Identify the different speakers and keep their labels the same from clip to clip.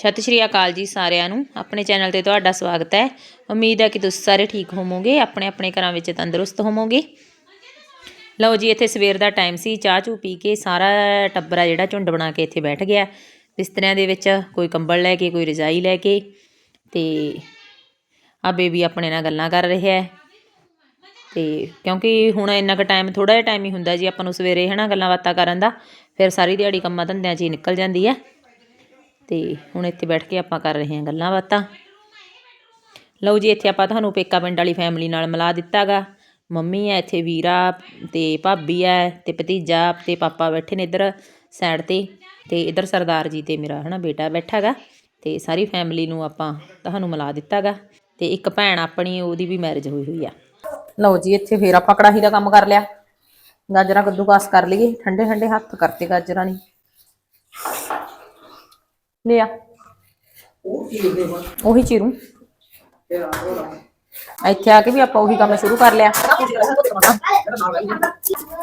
Speaker 1: ਸਤਿ ਸ਼੍ਰੀ ਅਕਾਲ ਜੀ ਸਾਰਿਆਂ ਨੂੰ। ਆਪਣੇ ਚੈਨਲ ਤੇ ਤੁਹਾਡਾ ਸਵਾਗਤ ਹੈ। ਉਮੀਦ ਹੈ ਕਿ ਤੁਸੀਂ ਸਾਰੇ ਠੀਕ ਹੋਵੋਗੇ, ਆਪਣੇ ਆਪਣੇ ਘਰਾਂ ਵਿੱਚ ਤੰਦਰੁਸਤ ਹੋਵੋਗੇ। ਲਓ ਜੀ, ਇੱਥੇ ਸਵੇਰ ਦਾ ਟਾਈਮ ਸੀ, ਚਾਹ ਚੂ ਪੀ ਕੇ ਸਾਰਾ ਟੱਬਰਾ ਜਿਹੜਾ ਝੁੰਡ ਬਣਾ ਕੇ ਇੱਥੇ ਬੈਠ ਗਿਆ। ਬਿਸਤਰਿਆਂ ਦੇ ਵਿੱਚ ਕੋਈ ਕੰਬਲ ਲੈ ਕੇ, ਕੋਈ ਰਜਾਈ ਲੈ ਕੇ ਤੇ ਆ ਬੇਬੀ ਆਪਣੇ ਨਾਲ ਗੱਲਾਂ ਕਰ ਰਿਹਾ ਹੈ। ਤੇ ਕਿਉਂਕਿ ਹੁਣ ਇੰਨਾ ਕੁ ਟਾਈਮ ਥੋੜਾ ਜਿਹਾ ਟਾਈਮ ਹੀ ਹੁੰਦਾ ਜੀ ਆਪਾਂ ਨੂੰ ਸਵੇਰੇ, ਹਨਾ, ਗੱਲਾਂ ਬਾਤਾਂ ਕਰਨ ਦਾ। ਫਿਰ ਸਾਰੀ ਦਿਹਾੜੀ ਕੰਮਾਂ ਧੰਦਿਆਂ 'ਚ ਹੀ ਨਿਕਲ ਜਾਂਦੀ ਹੈ। ਤੇ ਹੁਣ ਇੱਥੇ ਬੈਠ ਕੇ ਆਪਾਂ ਕਰ ਰਹੇ ਹਾਂ ਗੱਲਾਂ ਬਾਤਾਂ। ਲਓ ਜੀ, ਇੱਥੇ ਆਪਾਂ ਤੁਹਾਨੂੰ ਪੇਕਾ ਪਿੰਡ ਵਾਲੀ ਫੈਮਿਲੀ ਨਾਲ ਮਿਲਾ ਦਿੱਤਾਗਾ। ਮੰਮੀ ਹੈ ਇੱਥੇ ਵੀਰਾ ਤੇ ਭਾਬੀ ਹੈ ਤੇ ਭਤੀਜਾ ਤੇ ਪਾਪਾ ਬੈਠੇ ਨੇ ਇੱਧਰ ਸਾਈਡ ਤੇ ਤੇ ਇੱਧਰ ਸਰਦਾਰ ਜੀ ਤੇ ਮੇਰਾ ਹਨਾ ਬੇਟਾ ਬੈਠਾਗਾ ਤੇ ਸਾਰੀ ਫੈਮਿਲੀ ਨੂੰ ਆਪਾਂ ਤੁਹਾਨੂੰ ਮਿਲਾ ਦਿੱਤਾਗਾ ਤੇ ਇੱਕ ਭੈਣ ਆਪਣੀ ਉਹਦੀ ਵੀ ਮੈਰਿਜ ਹੋਈ ਹੋਈ ਆ। ਲਓ ਜੀ, ਇੱਥੇ ਫੇਰ ਆਪਾਂ ਕੜਾਹੀ ਦਾ ਕੰਮ ਕਰ ਲਿਆ। ਗਾਜਰਾਂ ਕੱਦੂਕਾਸ ਕਰ ਲਈਏ ਠੰਡੇ ਠੰਡੇ ਹੱਥ ਕਰਤੇ ਗਾਜਰਾਂ ਨੇ। ਨਹੀਂ ਲਿਆ ਉਹੀ ਚੀਰੂ। ਇੱਥੇ ਆ ਕੇ ਵੀ ਆਪਾਂ ਉਹੀ ਕੰਮ ਸ਼ੁਰੂ ਕਰ ਲਿਆ।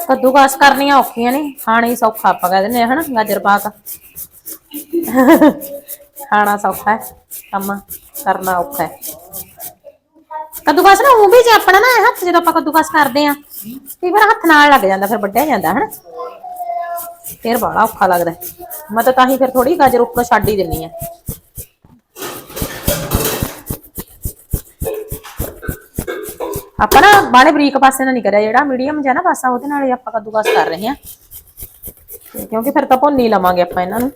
Speaker 1: ਕੱਦੂਕਾਸ ਕਰਨੀਆਂ ਔਖੀਆਂ ਨੇ ਖਾਣਾ ਹੀ ਸੌਖਾ ਆਪਾਂ ਕਹਿ ਦਿੰਦੇ ਆ ਹਨਾ ਗਾਜਰ ਪਾਕ। ਖਾਣਾ ਸੌਖਾ ਹੈ ਕੰਮ ਕਰਨਾ ਔਖਾ ਹੈ। ਕੱਦੂਕਾਸ ਨਾ ਉਹ ਵੀ ਜੇ ਆਪਣਾ ਨਾ ਹੱਥ ਜਦੋਂ ਆਪਾਂ ਕੱਦੂਕਾਸ ਕਰਦੇ ਆ ਕਈ ਵਾਰ ਹੱਥ ਨਾਲ ਲੱਗ ਜਾਂਦਾ ਫਿਰ ਵੱਢਿਆ ਜਾਂਦਾ ਹਨਾ। ਫਿਰ ਬੜਾ ਔਖਾ ਲੱਗਦਾ ਮੈਂ ਤਾਂ ਤਾਂ ਹੀ ਫਿਰ ਥੋੜੀ ਗਾਜਰ ਉੱਪਰ ਛੱਡ ਹੀ ਦਿੰਨੀ ਆ ਆਪਾਂ ਨਾ ਬਾਲੇ ਬਰੀਕ ਪਾਸੇ ਨਾਲ ਨਹੀਂ ਕਰਿਆ, ਜਿਹੜਾ ਮੀਡੀਅਮ ਜਿਹਾ ਨਾ ਪਾਸਾ, ਉਹਦੇ ਨਾਲ ਹੀ ਆਪਾਂ ਕੱਦੂਕਾਸ ਕਰ ਰਹੇ ਹਾਂ। ਕਿਉਂਕਿ ਫਿਰ ਤਾਂ ਭੁੰਨ ਹੀ ਲਵਾਂਗੇ ਆਪਾਂ ਇਹਨਾਂ ਨੂੰ।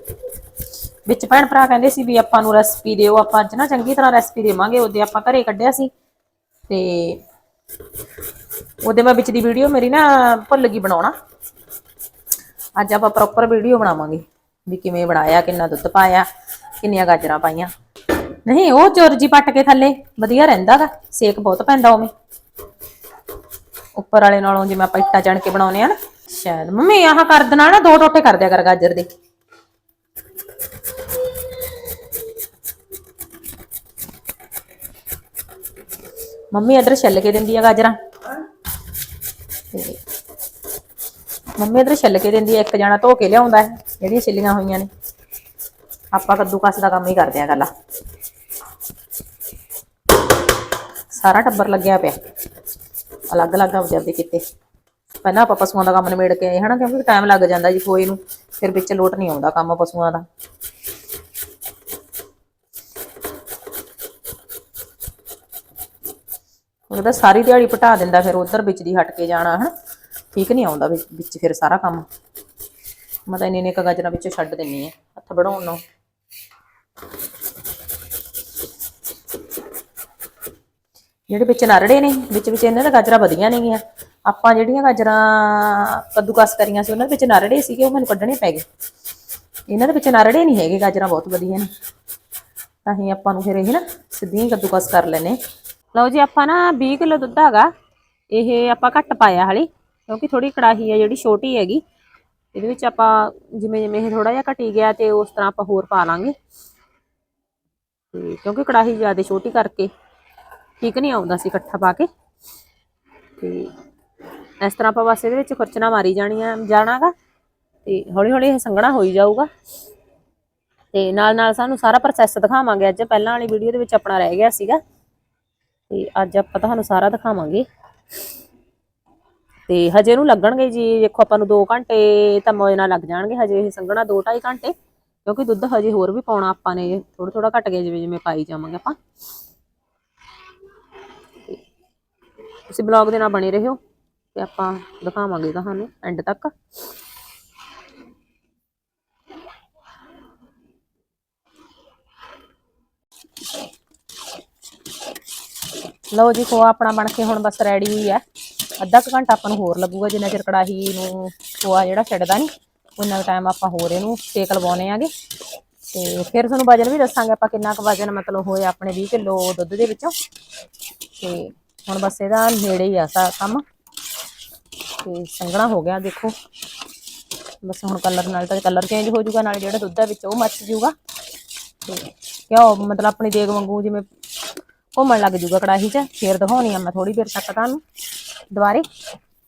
Speaker 1: ਵਿੱਚ ਭੈਣ ਭਰਾ ਕਹਿੰਦੇ ਸੀ ਵੀ ਆਪਾਂ ਨੂੰ ਰੈਸਪੀ ਦਿਓ, ਆਪਾਂ ਅੱਜ ਨਾ ਚੰਗੀ ਤਰ੍ਹਾਂ ਰੈਸਪੀ ਦੇਵਾਂਗੇ, ਉਹਦੇ ਆਪਾਂ ਘਰੇ ਕੱਢਿਆ ਸੀ। ਤੇ ਉਹਦੇ ਮੈਂ ਵਿੱਚ ਦੀ ਵੀਡੀਓ ਮੇਰੀ ਨਾ ਭੁੱਲ ਗਈ ਬਣਾਉਣਾ। ਅੱਜ ਆਪਾਂ ਪ੍ਰੋਪਰ ਵੀਡੀਓ ਬਣਾਵਾਂਗੇ ਵੀ ਕਿਵੇਂ ਬਣਾਇਆ, ਕਿੰਨਾ ਦੁੱਧ ਪਾਇਆ, ਕਿੰਨੀਆਂ ਗਾਜਰਾਂ ਪਾਈਆਂ। ਨਹੀਂ, ਉਹ ਚੁਰਜੀ ਪੱਟ ਕੇ ਥੱਲੇ, ਵਧੀਆ ਰਹਿੰਦਾਗਾ ਸੇਕ ਬਹੁਤ ਪੈਂਦਾ ਉਵੇਂ। ਉੱਪਰ ਵਾਲੇ ਨਾਲੋਂ ਜਿਵੇਂ ਆਪਾਂ ਇੱਟਾਂ ਚਣ ਕੇ ਬਣਾਉਨੇ ਆ ਨਾ, ਸ਼ਾਇਦ। ਮੰਮੀ, ਆਹ ਕਰ ਦੇਣਾ ਨਾ, ਦੋ ਟੋਟੇ ਕਰ ਦਿਆ ਕਰ ਗਾਜਰ ਦੇ। ਮੰਮੀ, ਇਧਰ ਛਿੱਲ ਕੇ ਦਿੰਦੀ ਆ ਗਾਜਰਾਂ। ਮੰਮੀ ਇਧਰ ਛਿੱਲ ਕੇ ਦਿੰਦੀ ਹੈ ਇੱਕ ਜਣਾ ਧੋ ਕੇ ਲਿਆਉਂਦਾ ਹੈ ਜਿਹੜੀਆਂ ਛਿੱਲੀਆਂ ਹੋਈਆਂ ਨੇ। ਆਪਾਂ ਕੱਦੂਕਸ ਦਾ ਕੰਮ ਹੀ ਕਰਦੇ ਆ ਗੱਲਾਂ ਸਾਰਾ ਟੱਬਰ ਲੱਗਿਆ ਪਿਆ। ਅਲੱਗ-ਅਲੱਗ ਆਪਦੇ ਕਿਤੇ। ਪਹਿਲਾਂ ਆਪਾਂ ਪਸ਼ੂਆਂ ਦਾ ਕੰਮ ਨਿਬੇੜ ਕੇ ਆਏ ਹਨਾ, ਕਿਉਂਕਿ ਟਾਈਮ ਲੱਗ ਜਾਂਦਾ ਜੀ ਕੋਈ ਨੂੰ, ਫਿਰ ਵਿੱਚ ਲੋਟ ਨਹੀਂ ਆਉਂਦਾ ਕੰਮ ਪਸ਼ੂਆਂ ਦਾ। ਉਹਦਾ ਸਾਰੀ ਦਿਹਾੜੀ ਪਟਾ ਦਿੰਦਾ, ਫਿਰ ਉਧਰ ਵਿੱਚ ਦੀ ਹਟ ਕੇ ਜਾਣਾ, ਹਨਾ। ਠੀਕ ਨਹੀਂ ਆਉਂਦਾ ਵਿੱਚ ਵਿੱਚ ਫਿਰ ਸਾਰਾ ਕੰਮ। ਮੈਂ ਤਾਂ ਇੰਨੇ ਇੰਨੇ ਕੁ ਗਾਜਰਾਂ ਵਿੱਚੋਂ ਛੱਡ ਦਿੰਨੀ ਆ, ਹੱਥ ਬਣਾਉਣ ਨੂੰ। ਜਿਹੜੇ ਵਿੱਚ ਨਰੜੇ ਨੇ, ਵਿੱਚ ਵਿੱਚ ਇਹਨਾਂ ਦਾ ਗਾਜਰਾਂ ਵਧੀਆਂ ਨੇਗੀਆਂ ਆਪਾਂ ਜਿਹੜੀਆਂ ਗਾਜਰਾਂ ਕੱਦੂਕਸ ਕਰੀਆਂ ਸੀ, ਉਹਨਾਂ ਦੇ ਵਿੱਚ ਨਰੜੇ ਸੀਗੇ, ਉਹ ਮੈਨੂੰ ਕੱਢਣੇ ਪੈ ਗਏ। ਇਹਨਾਂ ਦੇ ਵਿੱਚ ਨਰੜੇ ਨਹੀਂ ਹੈਗੇ, ਗਾਜਰਾਂ ਬਹੁਤ ਵਧੀਆ ਨੇ। ਤਾਂ ਹੀ ਆਪਾਂ ਨੂੰ ਫਿਰ ਇਹ ਨਾ ਸਿੱਧੀਆਂ ਕੱਦੂਕਸ ਕਰ ਲੈਨੇ ਲਓ ਜੀ, ਆਪਾਂ ਨਾ 20 ਕਿਲੋ ਦੁੱਧ ਹੈਗਾ, ਇਹ ਆਪਾਂ ਘੱਟ ਪਾਇਆ ਹਲੇ। ਕਿਉਂਕਿ ਥੋੜੀ ਕੜਾਹੀ ਹੈ ਜਿਹੜੀ ਛੋਟੀ ਹੈਗੀ, ਇਹਦੇ ਵਿੱਚ ਆਪਾਂ ਜਿਵੇਂ ਜਿਵੇਂ ਇਹ ਥੋੜਾ ਜਿਹਾ ਘਟੀ ਗਿਆ ਤੇ ਉਸ ਤਰ੍ਹਾਂ ਆਪਾਂ ਹੋਰ ਪਾ ਲਾਂਗੇ। ਤੇ ਕਿਉਂਕਿ ਕੜਾਹੀ ਜ਼ਿਆਦਾ ਛੋਟੀ ਕਰਕੇ ਠੀਕ ਨਹੀਂ ਆਉਂਦਾ ਸੀ ਇਕੱਠਾ ਪਾ ਕੇ। ਤੇ ਇਸ ਤਰ੍ਹਾਂ ਆਪਾਂ ਬਸ ਇਹਦੇ ਵਿੱਚ ਖੁਰਚਣਾ ਮਾਰੀ ਜਾਣੀਆਂ ਜਾਣਾਗਾ ਤੇ ਹੌਲੀ ਹੌਲੀ ਇਹ ਸੰਘਣਾ ਹੋਈ ਜਾਊਗਾ। ਤੇ ਨਾਲ ਨਾਲ ਸਾਨੂੰ ਸਾਰਾ ਪ੍ਰੋਸੈਸ ਦਿਖਾਵਾਂਗੇ ਅੱਜ, ਪਹਿਲਾਂ ਵਾਲੀ ਵੀਡੀਓ ਦੇ ਵਿੱਚ ਆਪਣਾ ਰਹਿ ਗਿਆ ਸੀਗਾ। ਤੇ ਅੱਜ ਆਪਾਂ ਤੁਹਾਨੂੰ ਸਾਰਾ ਦਿਖਾਵਾਂਗੇ। ਤੇ ਹਜੇ ਇਹਨੂੰ ਲੱਗਣਗੇ ਜੀ, ਦੇਖੋ ਆਪਾਂ ਨੂੰ 2 ਘੰਟੇ ਤਾਂ ਮੋਏ ਨਾਲ ਲੱਗ ਜਾਣਗੇ, ਹਜੇ ਇਹ ਸੰਘਣਾ 2.5 ਘੰਟੇ, ਕਿਉਂਕਿ ਦੁੱਧ ਹਜੇ ਹੋਰ ਵੀ ਪਾਉਣਾ ਆਪਾਂ ਨੇ ਥੋੜਾ ਥੋੜਾ ਘਟ ਗਿਆ ਜਿਵੇਂ ਜਿਵੇਂ ਪਾਈ ਜਾਵਾਂਗੇ ਆਪਾਂ। ਤੁਸੀਂ ਬਲੌਗ ਦੇ ਨਾਲ ਬਣੇ ਰਹੋ ਤੇ ਆਪਾਂ ਦਿਖਾਵਾਂਗੇ ਤੁਹਾਨੂੰ ਐਂਡ ਤੱਕ। ਲਓ ਜੀ, ਖੋਆ ਆਪਣਾ ਬਣ ਕੇ ਹੁਣ ਬਸ ਰੈਡੀ ਹੀ ਹੈ ਅੱਧਾ ਕੁ ਘੰਟਾ ਆਪਾਂ ਨੂੰ ਹੋਰ ਲੱਗੂਗਾ, ਜਿੰਨਾ ਚਿਰ ਕੜਾਹੀ ਨੂੰ ਖੋਆ ਜਿਹੜਾ ਛੱਡਦਾ ਨਹੀਂ ਉਹਨਾਂ ਟਾਈਮ ਆਪਾਂ ਹੋਰ ਇਹਨੂੰ ਸੇਕ ਲਵਾਉਣੇ ਆਗੇ। ਤੇ ਫਿਰ ਤੁਹਾਨੂੰ ਵਜਨ ਵੀ ਦੱਸਾਂਗੇ ਆਪਾਂ ਕਿੰਨਾ ਕੁ ਵਜਨ ਮਤਲਬ ਹੋਇਆ ਆਪਣੇ 20 ਕਿਲੋ ਦੁੱਧ ਦੇ ਵਿੱਚੋਂ। ਤੇ ਹੁਣ ਬਸ ਇਹਦਾ ਨੇੜੇ ਹੀ ਆ ਸਾ ਕੰਮ। ਤੇ ਸੰਘਣਾ ਹੋ ਗਿਆ, ਦੇਖੋ। ਬਸ ਹੁਣ ਕਲਰ ਨਾਲ ਤਾਂ ਕਲਰ ਚੇਂਜ ਹੋ ਜਾਊਗਾ, ਨਾਲ ਜਿਹੜਾ ਦੁੱਧ ਹੈ ਵਿੱਚ ਉਹ ਮੱਚ ਜਾਊਗਾ। ਤੇ ਕਿਉਂ? ਮਤਲਬ ਆਪਣੀ ਦੇਗ ਵਾਂਗੂ ਜਿਵੇਂ ਘੁੰਮਣ ਲੱਗ ਜਾਊਗਾ ਕੜਾਹੀ 'ਚ, ਫੇਰ ਦਿਖਾਉਣੀ ਆ ਮੈਂ ਥੋੜੀ ਦੇਰ ਤੱਕ ਤੁਹਾਨੂੰ। ਦੁਬਾਰੇ।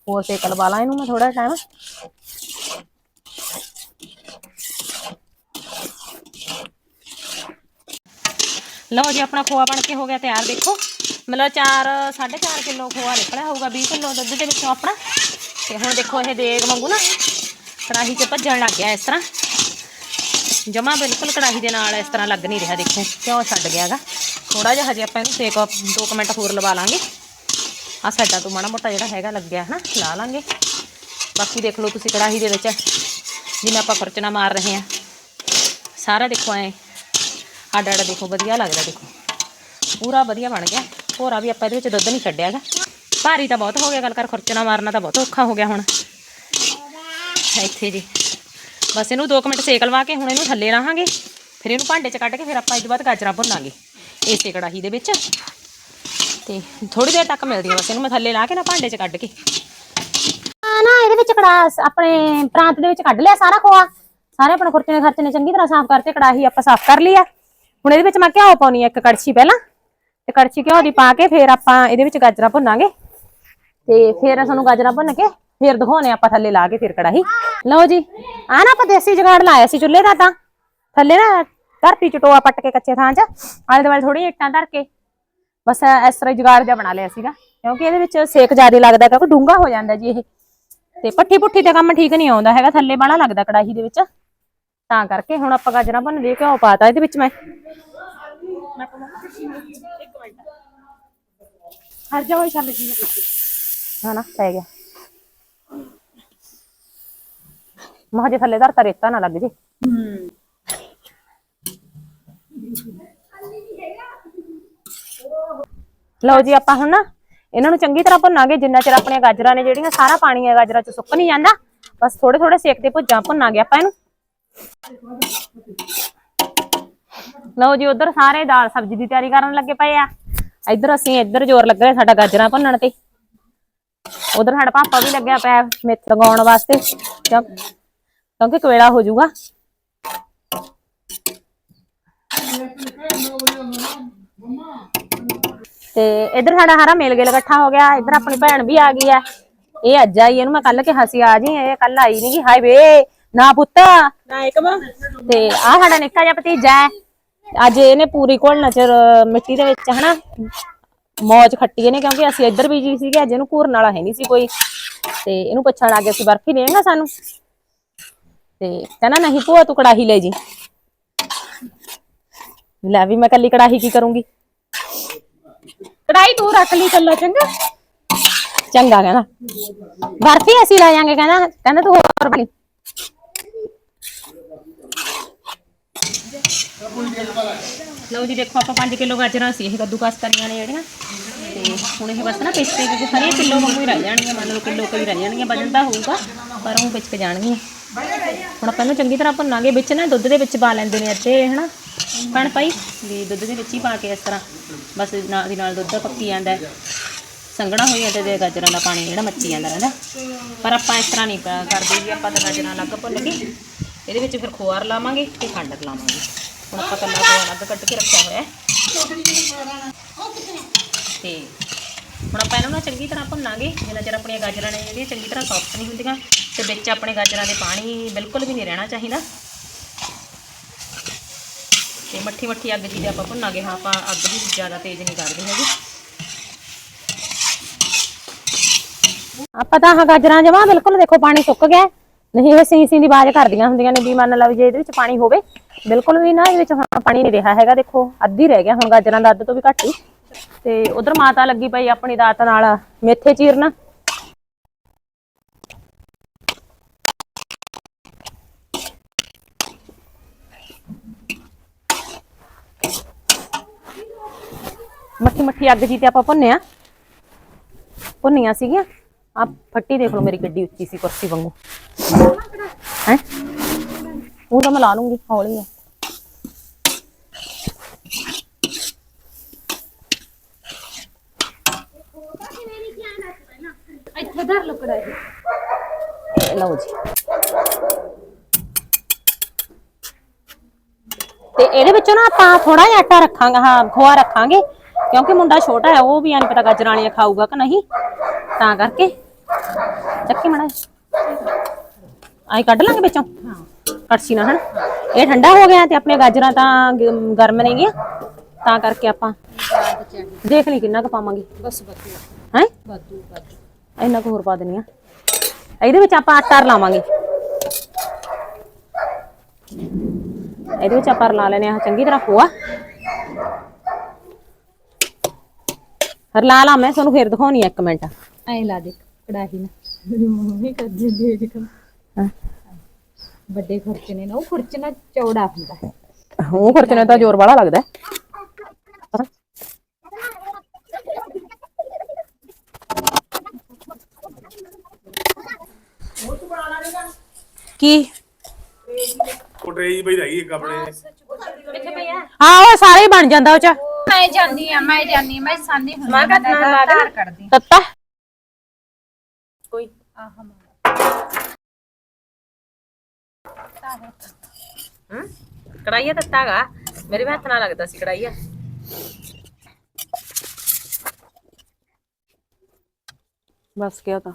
Speaker 1: ਹੋਰ ਸੇਕ ਲਵਾ ਲਾਂ ਇਹਨੂੰ ਮੈਂ ਥੋੜਾ ਟਾਈਮ
Speaker 2: ਲਓ ਜੀ, ਆਪਣਾ ਖੋਆ ਬਣ ਕੇ ਹੋ ਗਿਆ ਤਿਆਰ, ਦੇਖੋ। ਮਤਲਬ 4 4.5 ਕਿਲੋ ਖੋਆ ਨਿਕਲਿਆ ਹੋਊਗਾ 20 ਕਿਲੋ ਦੁੱਧ ਦੇ ਵਿੱਚੋਂ ਆਪਣਾ। ਤੇ ਹੁਣ ਦੇਖੋ ਇਹ ਦੇਗ ਵਾਂਗੂ ਨਾ, ਕੜਾਹੀ 'ਚ ਭੱਜਣ ਲੱਗ ਗਿਆ ਇਸ ਤਰ੍ਹਾਂ। ਜਮਾ ਬਿਲਕੁਲ ਕੜਾਹੀ ਦੇ ਨਾਲ ਇਸ ਤਰ੍ਹਾਂ ਲੱਗ ਨਹੀਂ ਰਿਹਾ, ਦੇਖੋ, ਕਿਉਂ ਛੱਡ ਗਿਆਗਾ। ਥੋੜਾ ਜਿਹਾ ਹਜੇ ਆਪਾਂ ਇਹਨੂੰ ਸੇਕ 2 ਮਿੰਟ ਹੋਰ ਲਵਾ ਲਾਂਗੇ। ਆ ਸਾਡਾ ਤੋਂ ਮਾੜਾ ਮੋਟਾ ਜਿਹੜਾ ਹੈਗਾ ਲੱਗਿਆ ਹਨਾ, ਲਾ ਲਾਂਗੇ। ਬਾਕੀ ਦੇਖ ਲਓ ਤੁਸੀਂ ਕੜਾਹੀ ਦੇ ਵਿੱਚ, ਜਿਵੇਂ ਆਪਾਂ ਖਰਚਣਾ ਮਾਰ ਰਹੇ ਆ ਸਾਰਾ ਦੇਖੋ ਐ, ਆਡਾ ਆਡਾ ਦੇਖੋ, ਵਧੀਆ ਲੱਗਦਾ ਦੇਖੋ। ਪੂਰਾ ਵਧੀਆ ਬਣ ਗਿਆ। ਹੋਰਾ ਵੀ ਆਪਾਂ ਇਹਦੇ ਵਿੱਚ ਦੁੱਧ ਨਹੀਂ ਛੱਡਿਆ ਹੈਗਾ। ਭਾਰੀ ਤਾਂ ਬਹੁਤ ਹੋ ਗਿਆ ਗੱਲ ਕਰ, ਖਰਚਣਾ ਮਾਰਨਾ ਤਾਂ ਬਹੁਤ ਔਖਾ ਹੋ ਗਿਆ ਹੁਣ। ਇੱਥੇ ਜੀ। ਬਸ ਇਹਨੂੰ 2 ਮਿੰਟ ਸੇਕ ਲਵਾ ਕੇ ਹੁਣ ਇਹਨੂੰ ਥੱਲੇ ਲਾਹਾਂਗੇ। ਫਿਰ ਇਹਨੂੰ ਭਾਂਡੇ 'ਚ ਕੱਢ ਕੇ ਫਿਰ ਆਪਾਂ ਇਹ ਤੋਂ ਬਾਅਦ ਗਾਜਰਾਂ ਭੁੰਨਾਂਗੇ। ਇਸੇ ਕੜਾਹੀ ਦੇ ਵਿੱਚ। ਤੇ ਥੋੜੀ ਦੇਰ ਤੱਕ ਮਿਲਦੀ ਆ ਬਸ, ਇਹਨੂੰ ਮੈਂ ਥੱਲੇ ਲਾ ਕੇ ਨਾ ਭਾਂਡੇ 'ਚ ਕੱਢ ਕੇ।
Speaker 1: ਆ ਨਾ, ਇਹਦੇ ਵਿੱਚ ਕੜਾਹ ਆਪਣੇ ਪ੍ਰਾਂਤ ਦੇ ਵਿੱਚ ਕੱਢ ਲਿਆ ਸਾਰਾ ਖੋਆ। ਸਾਰੇ ਆਪਣੇ ਖੁਰਚੇ ਨੇ ਚੰਗੀ ਤਰ੍ਹਾਂ ਸਾਫ਼ ਕਰਤੇ ਕੜਾਹੀ ਆਪਾਂ ਸਾਫ਼ ਕਰ ਲਈ ਆ। ਹੁਣ ਇਹਦੇ ਵਿੱਚ ਮੈਂ ਘਿਓ ਪਾਉਣੀ ਆ ਇੱਕ ਕੜਛੀ ਪਹਿਲਾਂ। ਤੇ ਕੜਛੀ ਘਿਓ ਦੀ ਪਾ ਕੇ ਫਿਰ ਆਪਾਂ ਇਹਦੇ ਵਿੱਚ ਗਾਜਰਾਂ ਭੁੰਨਾਂਗੇ। ਤੇ ਫਿਰ ਸਾਨੂੰ ਗਾਜਰਾਂ ਭੁੰਨ ਕੇ ਫਿਰ ਦਿਖਾਉਣੇ ਆਪਾਂ ਥੱਲੇ ਲਾ ਕੇ ਫਿਰ ਕੜਾਹੀ। ਲਓ ਜੀ ਆ ਨਾ ਆਪਾਂ ਦੇਸੀ ਜਗਾੜ ਲਾਇਆ ਸੀ ਚੁੱਲ੍ਹੇ ਦਾ ਤਾਂ। ਥੱਲੇ ਨਾ ਧਰਤੀ ਚ ਟੋਆ ਪੱਟ ਕੇ ਕੱਚੇ ਥਾਂ 'ਚ। ਆਲੇ ਦੁਆਲੇ ਥੋੜੀ ਇੱਟਾਂ ਧਰ ਕੇ ਬਸ ਇਸ ਤਰ੍ਹਾਂ ਹੀ ਜੁਗਾੜ ਜਿਹਾ ਬਣਾ ਲਿਆ ਸੀਗਾ। ਕਿਉਂਕਿ ਇਹਦੇ ਵਿੱਚ ਸੇਕ ਜ਼ਿਆਦਾ ਲੱਗਦਾ ਕਿਉਂਕਿ ਡੂੰਘਾ ਹੋ ਜਾਂਦਾ ਜੀ ਇਹ। ਤੇ ਪੱਠੀ ਪੁੱਠੀ ਤੇ ਕੰਮ ਠੀਕ ਨਹੀਂ ਆਉਂਦਾ ਹੈਗਾ, ਥੱਲੇ ਬਾਹਲਾ ਲੱਗਦਾ ਕੜਾਹੀ ਦੇ ਵਿੱਚ। ਤਾਂ ਕਰਕੇ ਹੁਣ ਆਪਾਂ ਗਾਜਰਾਂ ਭੰਨ ਲਈ, ਘਿਓ ਪਾਤਾ ਇਹਦੇ ਵਿੱਚ ਮੈਂ। ਹਰ ਜਾ ਹੋਈ ਜੀ ਹਾਂ। ਨਾ ਪੈ ਗਿਆ। ਮਹਾਂ ਜੇ ਥੱਲੇ ਧਰਤਾ ਰੇਤਾ ਨਾ ਲੱਗ ਜੇ। ਲਓ ਜੀ ਆਪਾਂ ਹੁਣ ਨਾ, ਇਹਨਾਂ ਨੂੰ ਚੰਗੀ ਤਰ੍ਹਾਂ ਭੁੰਨਾਂਗੇ, ਜਿੰਨਾ ਚਿਰ ਆਪਣੀਆਂ ਗਾਜਰਾਂ ਨੇ ਜਿਹੜੀਆਂ ਸਾਰਾ ਪਾਣੀ ਹੈ ਗਾਜਰਾਂ ਚ ਸੁੱਕ ਨਹੀਂ ਜਾਂਦਾ, ਬਸ ਥੋੜੇ ਥੋੜੇ ਸੇਕ ਤੇ ਭੁੱਜਾਂ ਭੁੰਨਾਂਗੇ ਆਪਾਂ ਇਹਨੂੰ। ਲਓ ਜੀ, ਉਧਰ ਸਾਰੇ ਦਾਲ ਸਬਜ਼ੀ ਦੀ ਤਿਆਰੀ ਕਰਨ ਲੱਗੇ ਪਏ ਆ। ਇੱਧਰ ਅਸੀਂ ਇੱਧਰ ਜ਼ੋਰ ਲੱਗ ਰਿਹਾ ਸਾਡਾ ਗਾਜਰਾਂ ਭੁੰਨਣ ਤੇ। ਉਧਰ ਸਾਡਾ ਪਾਪਾ ਵੀ ਲੱਗਿਆ ਪਿਆ ਮੇਥ ਲਗਾਉਣ ਵਾਸਤੇ। ਕਿਉਂ- ਕਿਉਂਕਿ ਕਵੇਲਾ ਹੋ ਜਾਊਗਾ। ਤੇ ਇੱਧਰ ਸਾਡਾ ਹਾਰਾ ਮੇਲ ਗੇਲ ਇਕੱਠਾ ਹੋ ਗਿਆ ਇੱਧਰ ਆਪਣੀ ਭੈਣ ਵੀ ਆ ਗਈ ਆ ਇਹ ਅੱਜ ਆਈ ਇਹਨੂੰ ਮੈਂ ਕੱਲ ਕਿਹਾ ਸੀ ਆ ਜੀ ਇਹ ਕੱਲ ਆਈ ਨਹੀਂ ਹਾਏ ਵੇ ਨਾ ਪੁੱਤ।
Speaker 2: ਨਾ ਇੱਕ ਵਾ।
Speaker 1: ਤੇ ਆ ਸਾਡਾ ਨਿੱਕਾ ਜਿਹਾ ਭਤੀਜਾ ਹੈ। ਅੱਜ ਇਹਨੇ ਪੂਰੀ ਘੋਲ ਨਚਰ ਮਿੱਟੀ ਦੇ ਵਿੱਚ ਹਨਾ ਮੌਜ ਖੱਟੀ ਇਹਨੇ ਕਿਉਂਕਿ ਅਸੀਂ ਇੱਧਰ ਵੀ ਜੀ ਸੀਗੇ ਅੱਜ ਇਹਨੂੰ ਘੂਰਨ ਵਾਲਾ ਹੈ ਨਹੀਂ ਸੀ ਕੋਈ। ਤੇ ਇਹਨੂੰ ਪੁੱਛਣ ਲੱਗ ਗਏ ਸੀ ਬਰਫੀ ਦੇਂਗਾ ਸਾਨੂੰ? ਤੇ ਕਹਿੰਦਾ ਨਹੀਂ ਭੂਆ ਤੂੰ ਕੜਾਹੀ ਲੈ ਜੀ। ਲੈ ਵੀ ਮੈਂ ਕੱਲੀ ਕੜਾਹੀ ਕੀ ਕਰੂੰਗੀ? ਕੜਾਹੀ ਤੂੰ ਰੱਖ ਲਈ ਕੱਲਾ ਚੰਗਾ। ਚੰਗਾ ਕਹਿੰਦਾ। ਬਰਫੀ ਅਸੀਂ ਲੈ ਜਾਾਂਗੇ ਕਹਿੰਦਾ ਕਹਿੰਦਾ ਤੂੰ ਹੋਰ ਬਣੀ।
Speaker 2: ਲਓ ਜੀ, ਦੇਖੋ ਆਪਾਂ 5 ਕਿਲੋ ਗਾਜਰਾਂ ਸੀ, ਇਹ ਕੱਦੂਕਸ ਕਰੀਆਂ ਨੇ ਜਿਹੜੀਆਂ। ਤੇ ਹੁਣ ਇਹ ਬਸ ਨਾ ਪਿਸਤੇ ਕਿਉਂਕਿ ਸਾਰੀਆਂ ਕਿਲੋ ਵਾਂਗੂ ਹੀ ਰਹਿ ਜਾਣਗੀਆਂ, ਮੰਨ ਲਓ ਕਿਲੋ ਕੋਈ ਰਹਿ ਜਾਣਗੀਆਂ, ਵਜਨ ਤਾਂ ਹੋਊਗਾ, ਪਰ ਉਹ ਵਿੱਚ ਜਾਣਗੀਆਂ। ਹੁਣ ਆਪਾਂ ਇਹਨੂੰ ਚੰਗੀ ਤਰ੍ਹਾਂ ਭੁੰਨਾਂਗੇ, ਵਿੱਚ ਨਾ ਦੁੱਧ ਦੇ ਵਿੱਚ ਪਾ ਲੈਂਦੇ ਨੇ ਅੱਧੇ, ਹਨਾ। ਭੈਣ ਭਾਈ, ਵੀ ਦੁੱਧ ਦੇ ਵਿੱਚ ਹੀ ਪਾ ਕੇ ਇਸ ਤਰ੍ਹਾਂ। ਬਸ ਨਾਲ ਦੀ ਨਾਲ ਦੁੱਧ ਪੱਕੀ ਜਾਂਦਾ ਸੰਘਣਾ ਹੋਈ ਜਾਂਦਾ ਤੇ ਗਾਜਰਾਂ ਦਾ ਪਾਣੀ ਜਿਹੜਾ ਮੱਚੀ ਜਾਂਦਾ ਰਹਿੰਦਾ। ਪਰ ਆਪਾਂ ਇਸ ਤਰ੍ਹਾਂ ਨਹੀਂ ਕਰਦੇ ਜੀ, ਆਪਾਂ ਤਾਂ ਗਾਜਰਾਂ ਅਲੱਗ ਭੁੰਨ ਕੇ ਇਹਦੇ ਵਿੱਚ ਫਿਰ ਖੋਆਰ ਲਾਵਾਂਗੇ ਤੇ ਖੰਡ ਲਾਵਾਂਗੇ ਹੁਣ ਆਪਾਂ ਕੱਲਾ ਖੋਆ ਅਲੱਗ ਕੱਢ ਕੇ ਰੱਖਿਆ ਹੋਇਆ ਤੇ ਹੁਣ ਆਪਾਂ ਇਹਨਾਂ ਨੂੰ ਚੰਗੀ ਤਰ੍ਹਾਂ ਭੁੰਨਾਂਗੇ। ਜਿੰਨਾ ਚਿਰ ਆਪਣੀਆਂ ਗਾਜਰਾਂ ਨੇ ਜਿਹੜੀਆਂ ਚੰਗੀ ਤਰ੍ਹਾਂ ਸੌਫਟ ਨਹੀਂ ਹੁੰਦੀਆਂ, ਤੇ ਵਿੱਚ ਆਪਣੇ ਗਾਜਰਾਂ ਦੇ ਪਾਣੀ ਬਿਲਕੁਲ ਵੀ ਨਹੀਂ ਰਹਿਣਾ ਚਾਹੀਦਾ। ਤੇ ਮੱਠੀ ਮੱਠੀ ਅੱਗ ਜਿਹਦੇ ਆਪਾਂ ਭੁੰਨਾਂਗੇ ਹਾਂ, ਆਪਾਂ ਅੱਗ ਵੀ ਜ਼ਿਆਦਾ ਤੇਜ਼ ਨਹੀਂ ਕਰਦੇ ਹੈਗੇ।
Speaker 1: ਆਪਾਂ ਤਾਂ ਆਹ ਗਾਜਰਾਂ ਜਮਾ, ਬਿਲਕੁਲ ਦੇਖੋ ਪਾਣੀ ਸੁੱਕ ਗਿਆ। ਨਹੀਂ, ਇਹ ਸੀ ਸੀ ਦੀ ਆਵਾਜ਼ ਕਰਦੀਆਂ ਹੁੰਦੀਆਂ ਨੇ ਵੀ ਮੰਨ ਲਓ ਜੇ ਇਹਦੇ ਵਿੱਚ ਪਾਣੀ ਹੋਵੇ, ਬਿਲਕੁਲ ਵੀ ਨਾ ਇਹਦੇ ਵਿੱਚ ਹੁਣ ਪਾਣੀ ਨਹੀਂ ਰਿਹਾ ਹੈਗਾ। ਦੇਖੋ, ਅੱਧੀ ਰਹਿ ਗਿਆ, ਹੁਣ ਗਾਜਰਾਂ ਦਾ ਅੱਧ ਤੋਂ ਵੀ ਘੱਟ ਹੀ। ਤੇ ਉਧਰ ਮਾਤਾ ਲੱਗੀ ਪਈ ਆਪਣੀ ਦਾਤ ਨਾਲ, ਮੇਥੇ ਚੀਰਨ। ਮੱਠੀ ਮੱਠੀ ਅੱਗ ਜੀ ਤੇ ਆਪਾਂ ਭੁੰਨਿਆ ਭੁੰਨੀਆਂ ਸੀਗੀਆਂ ਆ ਫੱਟੀ ਦੇਖ ਲਓ ਮੇਰੀ ਗੱਡੀ ਉੱਚੀ ਸੀ ਕੁਰਸੀ ਵਾਂਗੂ ਹੈ ਉਹ ਤਾਂ ਮੈਂ ਲਾ ਲੂੰਗੀ ਹੌਲੀ ਆ ਇਹ ਲਓ ਜੀ ਤੇ ਇਹਦੇ ਵਿੱਚੋਂ ਨਾ ਆਪਾਂ ਥੋੜਾ ਜਿਹਾ ਆਟਾ ਰੱਖਾਂਗੇ ਹਾਂ ਖੋਆ ਰੱਖਾਂਗੇ ਕਿਉਂਕਿ ਮੁੰਡਾ ਛੋਟਾ ਹੈ ਉਹ ਵੀ ਨਹੀਂ ਪਤਾ ਗਾਜਰਾਂ ਵਾਲੀਆਂ ਖਾਊਗਾ ਕਿ ਨਹੀਂ। ਤਾਂ ਕਰਕੇ ਚੱਕੀ ਮੜਾ ਆਈ ਕੱਢ ਲਾਂਗੇ ਵਿੱਚੋਂ? ਕੜਛੀ ਨਾਲ ਹਨ? ਇਹ ਠੰਡਾ ਹੋ ਗਿਆ ਤੇ ਆਪਣੇ ਗਾਜਰਾਂ ਤਾਂ ਗ- ਗਰਮ ਨੇ ਗੀਆਂ
Speaker 3: ਤਾਂ ਕਰਕੇ ਆਪਾਂ ਦੇਖ ਲਈ ਕਿੰਨਾ ਕੁ ਪਾਵਾਂਗੇ।
Speaker 4: ਬਸ ਵਧੀਆ।
Speaker 3: ਹੈ?
Speaker 4: ਵਾਧੂ ਵਾਧੂ।
Speaker 3: ਇੰਨਾ ਕੁ ਹੋਰ ਪਾ ਦਿੰਨੀ ਆ। ਇਹਦੇ ਵਿੱਚ ਆਪਾਂ ਆਟਾ ਰਲਾਵਾਂਗੇ। ਇਹਦੇ ਵਿੱਚ ਆਪਾਂ ਰਲਾ ਲੈਨੇ ਆ ਚੰਗੀ ਤਰ੍ਹਾਂ ਖੋਆ ਰਲਾ ਲਾ ਮੈਂ ਤੁਹਾਨੂੰ ਫੇਰ ਦਿਖਾਉਣੀ ਆ ਇੱਕ ਮਿੰਟ।
Speaker 4: ਐ ਲਾ ਦੇ ਕੜਾਹੀ ਨਾ। ਮੰਮੀ ਕਰਦੇ ਦੇਖ
Speaker 3: ਹਾਂ।
Speaker 4: ਵੱਡੇ ਖਰਚੇ ਨੇ ਨਾ ਉਹ ਖੁਰਚਣਾ ਚੌੜਾ ਹੁੰਦਾ। ਹੈ
Speaker 3: ਉਹ ਖਰਚਣੇ ਤਾਂ ਜ਼ੋਰ ਵਾਲਾ ਲੱਗਦਾ। ਹੈ। ਕੀ?
Speaker 5: ਕੋਟਰੇਜ ਪਈ ਰਹੀ ਇੱਕ ਆਪਣੇ।
Speaker 3: ਹਾਂ ਉਹ ਸਾਰੇ ਹੀ ਬਣ ਜਾਂਦਾ ਉਹ ਚ।
Speaker 4: ਮੈਂ ਜਾਨੀ ਆ ਮੈਂ ਜਾਨੀ ਮੈਂ ਸਾਨੀ ਹੁੰਦੀ ਮੈਂ ਧਾਰ ਕੱਢਦੀ
Speaker 3: ਤੱਤਾ ਕੋਈ
Speaker 4: ਆਹ
Speaker 3: ਹਮ ਕੜਾਈਆ ਤੱਤਾਗਾ ਮੇਰੇ ਵੀ ਹੱਥ ਨਾਲ ਲੱਗਦਾ ਸੀ ਕੜਾਈਆ ਬਸ ਕਿਹਾ ਤਾਂ।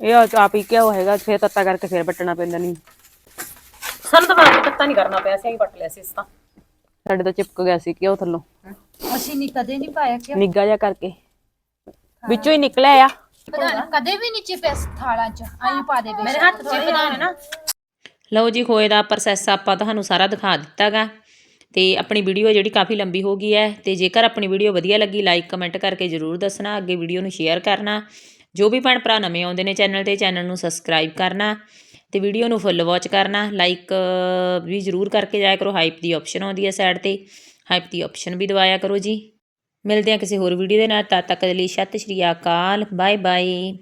Speaker 3: ਇਹ ਆ ਆਪ ਹੀ ਕਿਹਾ ਹੈਗਾ ਫੇਰ ਤੱਤਾ ਕਰਕੇ ਫੇਰ ਬੱਟਣਾ ਪੈਂਦਾ ਨਹੀਂ ਸਾਨੂੰ ਤਾਂ ਬਾਅਦ ਤੱਤਾ ਨਹੀਂ ਕਰਨਾ ਪਿਆ ਸੀ ਅਸੀਂ ਬੱਟ ਲਿਆ ਸੀ ਇਸ ਤਾਂ। ਸਾਡੇ ਤਾਂ ਚਿਪਕ ਗਿਆ ਸੀ ਕਿਉਂ ਥੱਲੋਂ।
Speaker 4: ਅਸੀਂ ਨਹੀਂ ਕਦੇ ਨਹੀਂ ਪਾਇਆ ਕਿ
Speaker 3: ਨਿੱਗਾ ਜਿਹਾ ਕਰਕੇ। ਵਿੱਚੋਂ ਹੀ ਨਿਕਲਿਆ ਆ।
Speaker 4: ਕਦੇ ਵੀ ਨਹੀਂ ਚਿਪਿਆ ਥਾਲਾਂ ਚ। ਆਈ ਪਾ ਦੇ ਮੇਰੇ
Speaker 3: ਹੱਥ ਜਿਹੇ ਨਾ।
Speaker 1: ਲਓ ਜੀ ਖੋਏ ਦਾ ਪ੍ਰੋਸੈਸ ਆਪਾਂ ਤੁਹਾਨੂੰ ਸਾਰਾ ਦਿਖਾ ਦਿੱਤਾਗਾ। ਤੇ ਆਪਣੀ ਵੀਡੀਓ ਜਿਹੜੀ ਕਾਫੀ ਲੰਬੀ ਹੋ ਗਈ ਹੈ। ਤੇ ਜੇਕਰ ਆਪਣੀ ਵੀਡੀਓ ਵਧੀਆ ਲੱਗੀ ਲਾਈਕ ਕਮੈਂਟ ਕਰਕੇ ਜਰੂਰ ਦੱਸਣਾ। ਅੱਗੇ ਵੀਡੀਓ ਨੂੰ ਸ਼ੇਅਰ ਕਰਨਾ। ਜੋ ਵੀ ਭੈਣ ਭਰਾ ਨਵੇਂ ਆਉਂਦੇ ਨੇ ਚੈਨਲ ਤੇ ਚੈਨਲ ਨੂੰ ਸਬਸਕ੍ਰਾਈਬ ਕਰਨਾ। ਅਤੇ ਵੀਡੀਓ ਨੂੰ ਫੁੱਲ ਵਾਚ ਕਰਨਾ ਲਾਈਕ ਵੀ ਜਰੂਰ ਕਰਕੇ ਜਾਇਆ ਕਰੋ ਹਾਈਪ ਦੀ ਆਪਸ਼ਨ ਆਉਂਦੀ ਹੈ ਸਾਈਡ ਤੇ। ਹਾਈਪ ਦੀ ਆਪਸ਼ਨ ਵੀ ਦਵਾਇਆ ਕਰੋ ਜੀ। ਮਿਲਦੇ ਹਾਂ ਕਿਸੇ ਹੋਰ ਵੀਡੀਓ ਦੇ ਨਾਲ, ਤਦ ਤੱਕ ਦੇ ਲਈ ਸਤਿ ਸ਼੍ਰੀ ਅਕਾਲ ਬਾਏ ਬਾਏ